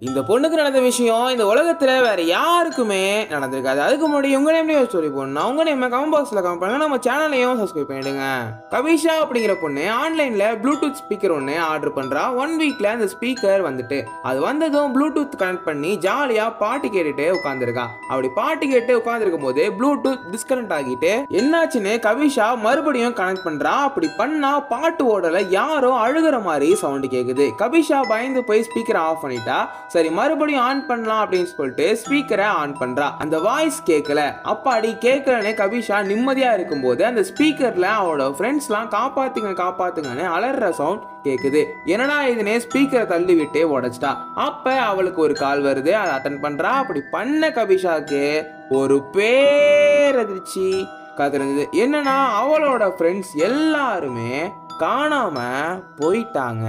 இந்த பொண்ணுக்கு நடந்த விஷயம் இந்த உலகத்துல வேற யாருக்குமே நடந்திருக்காது. அதுக்கு முன்னாடி உங்க நேம்லயும் ஒரு ஸ்டோரி போடணும். உங்க நேம் கமெண்ட் பாக்ஸ்ல கமெண்ட் பண்ணுங்க. நம்ம சேனலையும் சப்ஸ்கிரைப் பண்ணிடுங்க. கவிஷா அப்படிங்கிற பொண்ணு ஆன்லைன்ல ப்ளூடூத் ஸ்பீக்கர் ஒன்று ஆர்டர் பண்றா. ஒன் வீக்ல அந்த ஸ்பீக்கர் வந்துட்டு அது வந்ததும் ப்ளூடூத் கனெக்ட் பண்ணி ஜாலியா பாட்டு கேட்டுட்டு உட்காந்துருக்கா அப்படி பாட்டு கேட்டு உட்காந்துருக்கும் போது ப்ளூடூத் டிஸ்கனெக்ட் ஆகிட்டு என்னாச்சுன்னு கவிஷா மறுபடியும் கனெக்ட் பண்றா. அப்படி பண்ணா பாட்டு ஓடல. யாரோ அழுகிற மாதிரி சவுண்ட் கேக்குது. கவிஷா பயந்து போய் ஸ்பீக்கரை ஆஃப் பண்ணிட்டா. சரி மறுபடியும் ஆன் பண்ணலாம் அப்படின்னு சொல்லிட்டு ஸ்பீக்கரை ஆன் பண்றா. அந்த வாய்ஸ் கேட்கல அப்பாடி கேட்கலன்னு கபிஷா நிம்மதியா இருக்கும்போது அந்த ஸ்பீக்கர்ல அவளோட ஃப்ரெண்ட்ஸ்லாம் காப்பாத்துங்க காப்பாத்துங்கன்னு அலற சவுண்ட் கேக்குது. என்னடா இதுனே ஸ்பீக்கரை தள்ளி விட்டு உடைச்சிட்டா. அப்ப அவளுக்கு ஒரு கால் வருது. அதை அட்டன் பண்றா. அப்படி பண்ண கபிஷாக்கு ஒரு பேரதிர்ச்சி காத்திருந்தது என்னன்னா அவளோட ஃப்ரெண்ட்ஸ் எல்லாருமே காணாம போயிட்டாங்க.